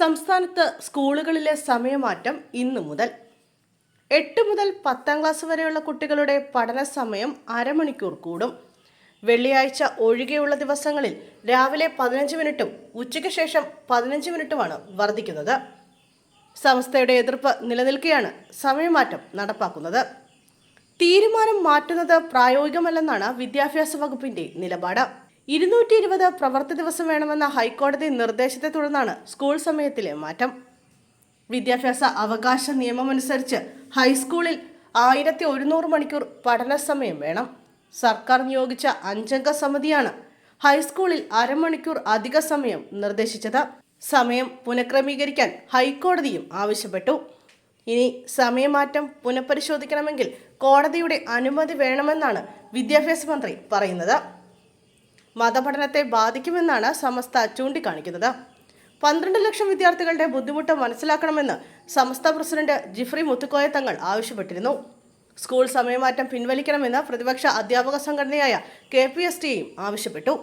സംസ്ഥാനത്ത് സ്കൂളുകളിലെ സമയമാറ്റം ഇന്നു മുതൽ. എട്ട് മുതൽ പത്താം ക്ലാസ് വരെയുള്ള കുട്ടികളുടെ പഠന സമയം അരമണിക്കൂർ കൂടും. വെള്ളിയാഴ്ച ഒഴികെയുള്ള ദിവസങ്ങളിൽ രാവിലെ പതിനഞ്ച് മിനിറ്റും ഉച്ചയ്ക്ക് ശേഷം പതിനഞ്ച് മിനിറ്റുമാണ് വർദ്ധിക്കുന്നത്. സംസ്ഥയുടെ എതിർപ്പ് നിലനിൽക്കെയാണ് സമയമാറ്റം നടപ്പാക്കുന്നത്. തീരുമാനം മാറ്റുന്നത് പ്രായോഗികമല്ലെന്നാണ് വിദ്യാഭ്യാസ വകുപ്പിന്റെ നിലപാട്. ഇരുന്നൂറ്റി ഇരുപത് പ്രവൃത്തി ദിവസം വേണമെന്ന ഹൈക്കോടതി നിർദ്ദേശത്തെ തുടർന്നാണ് സ്കൂൾ സമയത്തിലെ മാറ്റം. വിദ്യാഭ്യാസ അവകാശ നിയമമനുസരിച്ച് ഹൈസ്കൂളിൽ ആയിരത്തി ഒരുന്നൂറ് മണിക്കൂർ പഠന സമയം വേണം. സർക്കാർ നിയോഗിച്ച അഞ്ചംഗ സമിതിയാണ് ഹൈസ്കൂളിൽ അരമണിക്കൂർ അധിക സമയം നിർദ്ദേശിച്ചത്. സമയം പുനഃക്രമീകരിക്കാൻ ഹൈക്കോടതിയും ആവശ്യപ്പെട്ടു. ഇനി സമയമാറ്റം പുനഃപരിശോധിക്കണമെങ്കിൽ കോടതിയുടെ അനുമതി വേണമെന്നാണ് വിദ്യാഭ്യാസ മന്ത്രി പറയുന്നത്. മതപഠനത്തെ ബാധിക്കുമെന്നാണ് സമസ്ത ചൂണ്ടിക്കാണിക്കുന്നത്. പന്ത്രണ്ട് ലക്ഷം വിദ്യാർത്ഥികളുടെ ബുദ്ധിമുട്ട് മനസ്സിലാക്കണമെന്ന് സമസ്ത പ്രസിഡന്റ് ജിഫ്രി മുത്തുക്കോയ തങ്ങൾ ആവശ്യപ്പെട്ടിരുന്നു. സ്കൂൾ സമയമാറ്റം പിൻവലിക്കണമെന്ന് പ്രതിപക്ഷ അധ്യാപക സംഘടനയായ കെ പി എസ് ടിയും ആവശ്യപ്പെട്ടു.